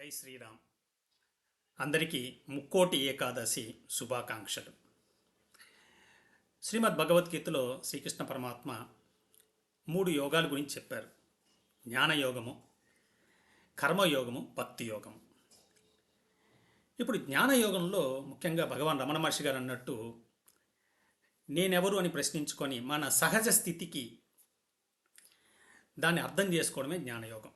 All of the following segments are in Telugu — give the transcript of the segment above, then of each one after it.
జై శ్రీరామ్. అందరికీ ముక్కోటి ఏకాదశి శుభాకాంక్షలు. శ్రీమద్ భగవద్గీతలో శ్రీకృష్ణ పరమాత్మ మూడు యోగాల గురించి చెప్పారు. జ్ఞానయోగము కర్మయోగము భక్తి యోగము ఇప్పుడు జ్ఞానయోగంలో ముఖ్యంగా భగవాన్ రమణ మహర్షి గారు అన్నట్టు నేనెవరు అని ప్రశ్నించుకొని మన సహజ స్థితికి దాన్ని అర్థం చేసుకోవడమే జ్ఞానయోగం.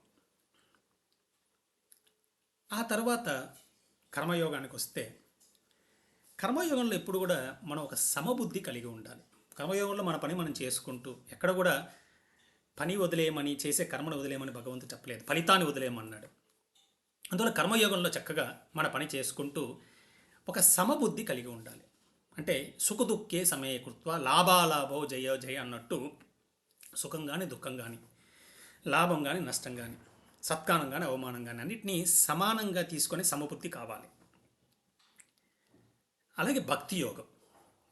ఆ తర్వాత కర్మయోగానికి వస్తే కర్మయోగంలో ఎప్పుడు కూడా మనం ఒక సమబుద్ధి కలిగి ఉండాలి. కర్మయోగంలో మన పని మనం చేసుకుంటూ ఎక్కడ కూడా పని వదిలేయమని చేసే కర్మను వదిలేయమని భగవంతుడు చెప్పలేదు. ఫలితాన్ని వదిలేయమన్నాడు. అందువల్ల కర్మయోగంలో చక్కగా మన పని చేసుకుంటూ ఒక సమబుద్ధి కలిగి ఉండాలి. అంటే సుఖదుఖే సమయకృత్వ లాభాలాభో జయో జయ అన్నట్టు సుఖం కానీ దుఃఖం కానీ లాభం కానీ నష్టం కానీ సత్కారం కానీ అవమానం కానీ అన్నింటినీ సమానంగా తీసుకొని సమబుద్ధి కావాలి. అలాగే భక్తి యోగం.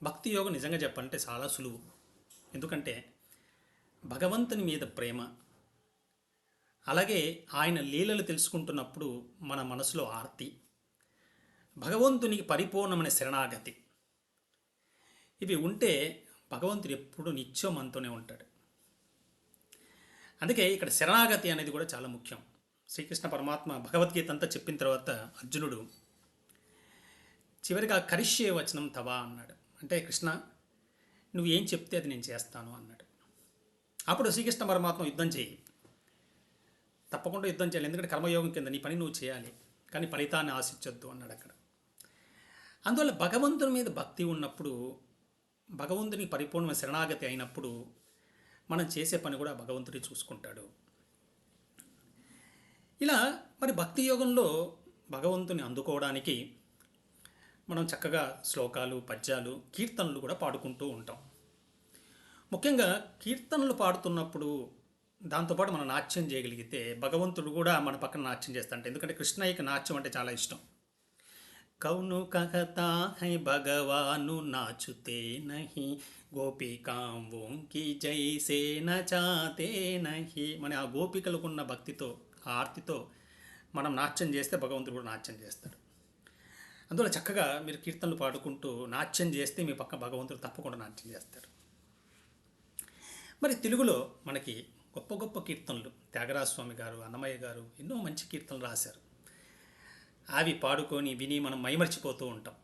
భక్తి యోగం నిజంగా చెప్పాలంటే చాలా సులువు. ఎందుకంటే భగవంతుని మీద ప్రేమ అలాగే ఆయన లీలలు తెలుసుకుంటున్నప్పుడు మన మనసులో ఆర్తి భగవంతునికి పరిపూర్ణమైన శరణాగతి. ఇవి ఉంటే భగవంతుడు ఎప్పుడు నిత్యం మనతోనే ఉంటాడు. అందుకే ఇక్కడ శరణాగతి అనేది కూడా చాలా ముఖ్యం. శ్రీకృష్ణ పరమాత్మ భగవద్గీత అంతా చెప్పిన తర్వాత అర్జునుడు చివరిగా కరిష్యే వచనం తవా అన్నాడు. అంటే కృష్ణ నువ్వు ఏం చెప్తే అది నేను చేస్తాను అన్నాడు. అప్పుడు శ్రీకృష్ణ పరమాత్మ యుద్ధం చేయి. తప్పకుండా యుద్ధం చేయాలి. ఎందుకంటే కర్మయోగం కింద నీ పని నువ్వు చేయాలి. కానీ ఫలితాన్ని ఆశించొద్దు అన్నాడు అక్కడ. అందువల్ల భగవంతుని మీద భక్తి ఉన్నప్పుడు భగవంతుని పరిపూర్ణ శరణాగతి అయినప్పుడు మనం చేసే పని కూడా భగవంతుడి చూసుకుంటాడు. ఇలా మరి భక్తి యోగంలో భగవంతుని అందుకోవడానికి మనం చక్కగా శ్లోకాలు పద్యాలు కీర్తనలు కూడా పాడుకుంటూ ఉంటాం. ముఖ్యంగా కీర్తనలు పాడుతున్నప్పుడు దాంతోపాటు మనం నాట్యం చేయగలిగితే భగవంతుడు కూడా మన పక్కన నాట్యం చేస్తాడు ఎందుకంటే కృష్ణయ్యకి నాట్యం అంటే చాలా ఇష్టం. కౌను కహతా హై భగవాను నాచుతే నహి. గోపికాం ఓంకి జైసే నచాతే నహి. మన ఆ గోపికలకున్న భక్తితో ఆ ఆర్తితో మనం నాట్యం చేస్తే భగవంతుడు కూడా నాట్యం చేస్తాడు. అందువల్ల చక్కగా మీరు కీర్తనలు పాడుకుంటూ నాట్యం చేస్తే మీ పక్క భగవంతుడు తప్పకుండా నాట్యం చేస్తాడు. మరి తెలుగులో మనకి గొప్ప గొప్ప కీర్తనలు. త్యాగరాజ స్వామి గారు అన్నమయ్య గారు ఎన్నో మంచి కీర్తనలు రాశారు. అవి పాడుకొని విని మనం మైమర్చిపోతూ ఉంటాం.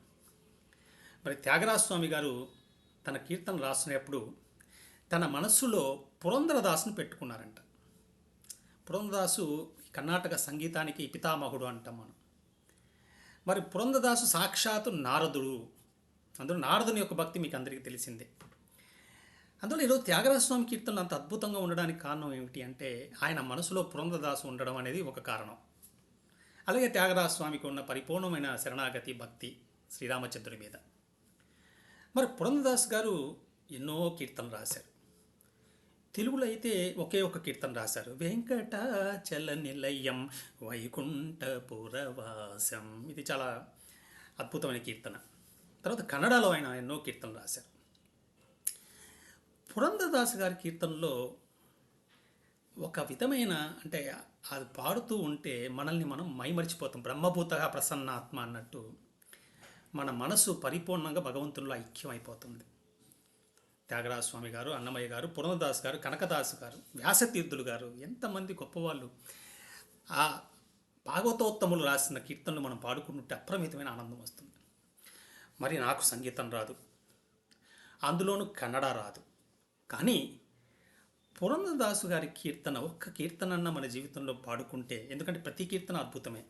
మరి త్యాగరాజ స్వామి గారు తన కీర్తనలు రాసినప్పుడు తన మనస్సులో పురంధరదాసును పెట్టుకున్నారంట. పురంధరదాసు కర్ణాటక సంగీతానికి పితామహుడు అంటాం మనం. మరి పురంధరదాసు సాక్షాత్తు నారదుడు. అందులో నారదుని యొక్క భక్తి మీకు అందరికీ తెలిసిందే. అందులో ఈరోజు త్యాగరాజస్వామి కీర్తనలు అంత అద్భుతంగా ఉండడానికి కారణం ఏమిటి అంటే ఆయన మనసులో పురంధరదాసు ఉండడం అనేది ఒక కారణం. అలాగే త్యాగరాజ స్వామికి ఉన్న పరిపూర్ణమైన శరణాగతి భక్తి శ్రీరామచంద్రుడి మీద. మరి పురంధదాస్ గారు ఎన్నో కీర్తనలు రాశారు. తెలుగులో అయితే ఒకే ఒక కీర్తన రాశారు. వెంకటాచల నిలయం వైకుంఠపురవాసం ఇది చాలా అద్భుతమైన కీర్తన. తర్వాత కన్నడలో ఆయన ఎన్నో కీర్తనలు రాశారు. పురంధదాస్ గారి కీర్తనలో ఒక విధమైన అంటే అది పాడుతూ ఉంటే మనల్ని మనం మైమరిచిపోతాం. బ్రహ్మభూతగా ప్రసన్నాత్మ అన్నట్టు మన మనసు పరిపూర్ణంగా భగవంతుల్లో ఐక్యం అయిపోతుంది త్యాగరాజ స్వామి గారు అన్నమయ్య గారు పురంధదాస్ గారు కనకదాస్ గారు వ్యాసతీర్థులు గారు ఎంతమంది గొప్పవాళ్ళు ఆ భాగవతోత్తములు రాసిన కీర్తనలు మనం పాడుకుంటుంటే అప్రమితమైన ఆనందం వస్తుంది. మరి నాకు సంగీతం రాదు. అందులోనూ కన్నడ రాదు. కానీ పురంధదాసు గారి కీర్తన ఒక్క కీర్తనన్న మన జీవితంలో పాడుకుంటే ఎందుకంటే ప్రతి కీర్తన అద్భుతమే.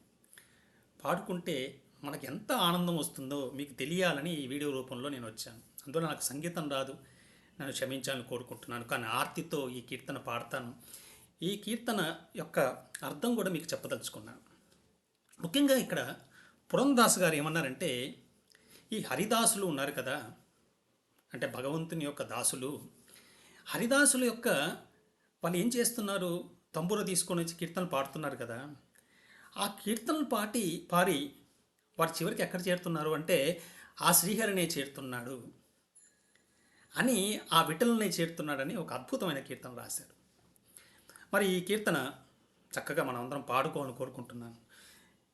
పాడుకుంటే మనకు ఎంత ఆనందం వస్తుందో మీకు తెలియాలని ఈ వీడియో రూపంలో నేను వచ్చాను. అందువల్ల నాకు సంగీతం రాదు. నన్ను క్షమించాలని కోరుకుంటున్నాను. కానీ ఆర్తితో ఈ కీర్తన పాడతాను. ఈ కీర్తన యొక్క అర్థం కూడా మీకు చెప్పదలుచుకున్నాను. ముఖ్యంగా ఇక్కడ పురందాస్ గారు ఏమన్నారంటే ఈ హరిదాసులు ఉన్నారు కదా అంటే భగవంతుని యొక్క దాసులు హరిదాసుల యొక్క వాళ్ళు ఏం చేస్తున్నారు? తంబుర తీసుకొని వచ్చి కీర్తనలు పాడుతున్నారు కదా. ఆ కీర్తనలు పాటి పారి వారు చివరికి ఎక్కడ చేరుతున్నారు అంటే ఆ శ్రీహరినే చేరుతున్నాడు అని ఆ విఠలనే చేరుతున్నాడని ఒక అద్భుతమైన కీర్తన రాశారు. మరి ఈ కీర్తన చక్కగా మనమందరం పాడుకోవాలని కోరుకుంటున్నాను.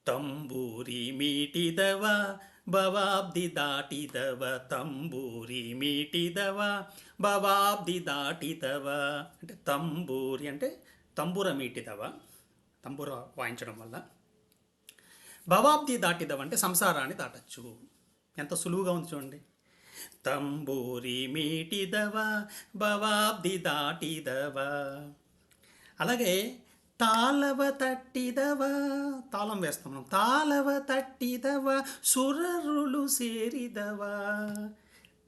తంబూరి మీటిదవా భవాబ్ది దాటితవ తంబూరి మీటిదవ భవాబ్ది దాటితవ అంటే తంబూరి అంటే తంబూర మీటిదవ తంబూర వాయించడం వల్ల. భవాబ్ది దాటిదవ అంటే సంసారాన్ని దాటచ్చు. ఎంత సులువుగా ఉంది చూడండి. తంబూరి మీటిదవ భవాబ్ది దాటిదవ. అలాగే తాళవ తట్టిదవ? తాళం వేస్తాం మనం. తాళవ తట్టిదవ? సురరులు సేరిదవ?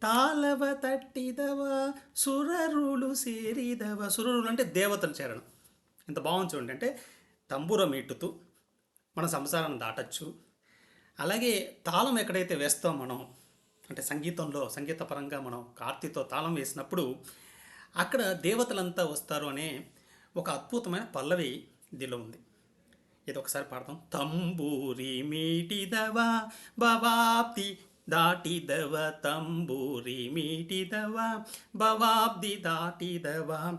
తాళవ తట్టిదవ? సురరులు సేరిదవ? సురరులు అంటే దేవతలు చేరడం ఎంత బాగుంది చూడండి. అంటే తంబూరం ఇట్టుతూ మన సంసారాన్ని దాటచ్చు. అలాగే తాళం ఎక్కడైతే వేస్తాం మనం అంటే సంగీతంలో సంగీతపరంగా మనం కార్తీతో తాళం వేసినప్పుడు అక్కడ దేవతలంతా వస్తారు అనే ఒక అద్భుతమైన పల్లవి దీనిలో ఉంది. ఇది ఒకసారి పాడతాం. తంబూరి మీటిదవ భవాబ్ది దాటిదవ తంబూరి మీటిదవ భవాబ్ది దాటిదవ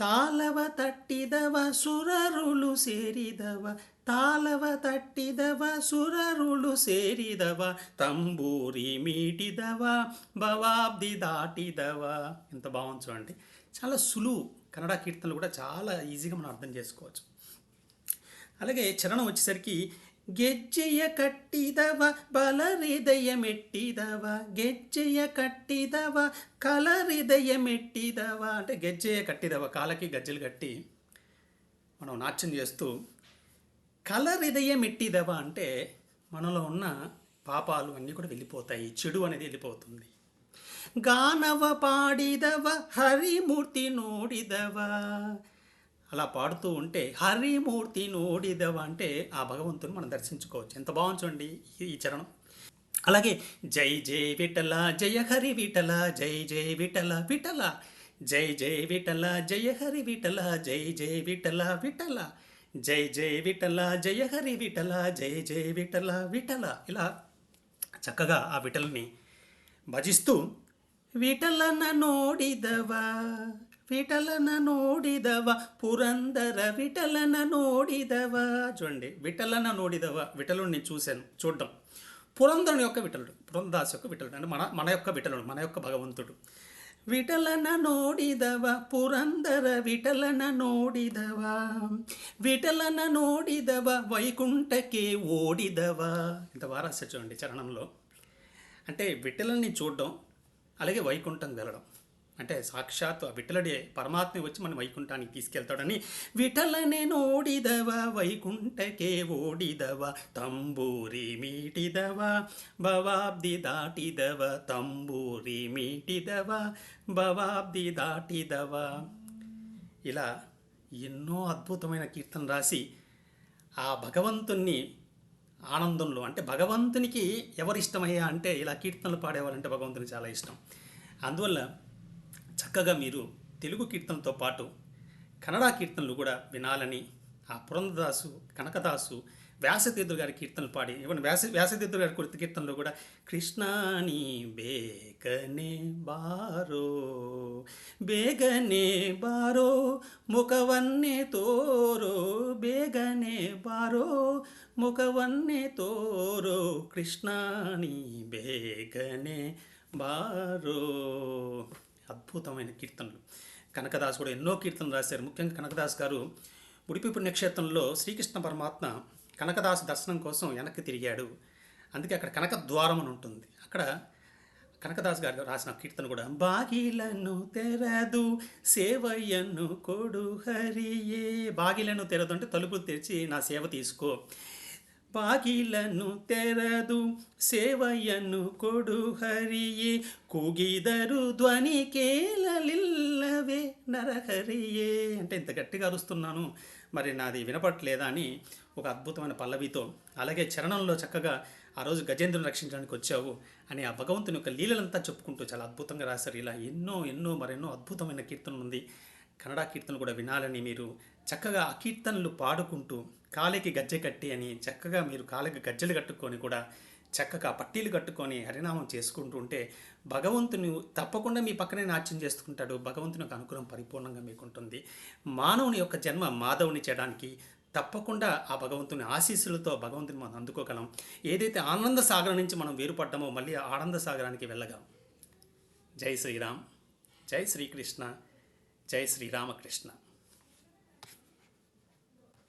తాళవ తట్టిదవ సురరులు సేరిదవ తాళవ తట్టిదవ సురరులు సేరిదవ తంబూరి మీటిదవ భవాబ్ది దాటిదవ ఎంత బాగుంది చూడండి చాలా సులువు కన్నడ కీర్తనలు కూడా చాలా ఈజీగా మనం అర్థం చేసుకోవచ్చు అలాగే చరణం వచ్చేసరికి ಗೆಜ್ಜೆಯ ಕಟ್ಟಿದವ ಬಲ ಹೃದಯ ಮೆಟ್ಟಿದವ ಗೆಜ್ಜೆಯ కట్టిదవ కల హృదయ మెట్టిదవ అంటే గెజ్జెయ కట్టిదవ కాలకి గజ్జెలు కట్టి మనం నాట్యం చేస్తూ కలర్ హృదయ మెట్టిదవ అంటే మనలో ఉన్న పాపాలు అన్నీ కూడా వెళ్ళిపోతాయి చెడు అనేది వెళ్ళిపోతుంది. గానవ పాడిదవ హరిమూర్తి నోడిదవ అలా పాడుతూ ఉంటే హరిమూర్తి నోడిదవ అంటే ఆ భగవంతుని మనం దర్శించుకోవచ్చు. ఎంత బాగుంచండి ఈ- ఈ చరణం. అలాగే జై జై విఠల జయ హరి విఠల జై జై విఠల విఠల జై జై విఠల జయ హరి విఠల జై జై విఠల విఠల. జై జై విఠల జయ హరి విఠల జయ జయ విఠల విఠల. ఇలా చక్కగా ఆ విఠలని భజిస్తూ విఠలన నోడిదవా విఠలన నోడిదవ పురందర విఠలన నోడిదవ. చూడండి విఠలన నోడిదవ విఠలుని చూశాను చూడడం. పురంధరుని యొక్క విఠలుడు పురందాసు యొక్క విఠలుడు అంటే మన మన యొక్క విఠలుడు మన యొక్క భగవంతుడు. విఠలన ನೋಡಿದವ పురందర విఠలన ನೋಡಿದವ విఠలన ನೋಡಿದವ వైకుంఠకే ఓడిదవ ఇంత వారాస చూడండి చరణంలో అంటే విఠలని చూడడం అలాగే వైకుంఠం వెళ్ళడం అంటే సాక్షాత్ ఆ విఠలడే పరమాత్మ వచ్చి మన వైకుంఠానికి తీసుకెళ్తాడని విఠలనే నోడిదవ వైకుంఠకే ఓడిదవ తంబూరి మీటిదవ భవాబ్ది దాటిదవ తంబూరి మీటిదవ భవాబ్ది దాటిదవ. ఇలా ఎన్నో అద్భుతమైన కీర్తన రాసి ఆ భగవంతుణ్ణి ఆనందంలో అంటే భగవంతునికి ఎవరు ఇష్టమయ్యా అంటే ఇలా కీర్తనలు పాడేవారంటే భగవంతునికి చాలా ఇష్టం. అందువల్ల చక్కగా మీరు తెలుగు కీర్తనతో పాటు కన్నడ కీర్తనలు కూడా వినాలని ఆ పురంధదాసు కనకదాసు వ్యాసతీర్థుడు గారి కీర్తనలు పాడి ఇవన్న వ్యాస వ్యాసతీర్థుడు గారి కుర్తి కీర్తనలు కూడా కృష్ణాని బేగనే బారో బేగనే బారో ముఖవన్నే తోరో బేగనే బారో ముఖవన్నే తోరో కృష్ణాని బేగనే బారో. అద్భుతమైన కీర్తనలు. కనకదాస్ కూడా ఎన్నో కీర్తనలు రాశారు. ముఖ్యంగా కనకదాస్ గారు ఉడిపి పుణ్యక్షేత్రంలో శ్రీకృష్ణ పరమాత్మ కనకదాసు దర్శనం కోసం వెనక్కి తిరిగాడు. అందుకే అక్కడ కనకద్వారం అని ఉంటుంది. అక్కడ కనకదాస్ గారు రాసిన కీర్తన కూడా బాగిలను తెరదు సేవయ్యను కొడు హరియే. బాగిలను తెరదు అంటే తలుపులు తెరిచి నా సేవ తీసుకో. ಬಾಗಿಲನ್ನು ತೆರೆದು ಸೇವಯನ್ನು ಕೊಡು ಹರಿಯೇ ಕೂಗಿದರು ధ్వని కేలలిల్లవే నరహరియే అంటే ఇంత గట్టిగా అరుస్తున్నాను మరి నాది వినపట్లేదా అని ఒక అద్భుతమైన పల్లవితో అలాగే చరణంలో చక్కగా ఆ రోజు గజేంద్రుని రక్షించడానికి వచ్చావు అని ఆ భగవంతుని యొక్క లీలలంతా చెప్పుకుంటూ చాలా అద్భుతంగా రాశారు ఇలా ఎన్నో ఎన్నో మరెన్నో అద్భుతమైన కీర్తన ఉంది కన్నడ కీర్తనలు కూడా వినాలని మీరు చక్కగా ఆ కీర్తనలు పాడుకుంటూ కాలికి గజ్జె కట్టి అని చక్కగా మీరు కాలికి గజ్జెలు కట్టుకొని కూడా చక్కగా పట్టీలు కట్టుకొని హరినామం చేసుకుంటూ ఉంటే భగవంతుని తప్పకుండా మీ పక్కనే నాట్యం చేసుకుంటాడు భగవంతుని యొక్క అనుగ్రహం పరిపూర్ణంగా మీకు ఉంటుంది. మానవుని యొక్క జన్మ మాధవుని చేయడానికి తప్పకుండా ఆ భగవంతుని ఆశీస్సులతో భగవంతుని మనం అందుకోగలం. ఏదైతే ఆనంద సాగరం నుంచి మనం వేరుపడ్డామో మళ్ళీ ఆనంద సాగరానికి వెళ్ళగలం. జై శ్రీరామ్. జై శ్రీకృష్ణ. జై శ్రీరామకృష్ణ.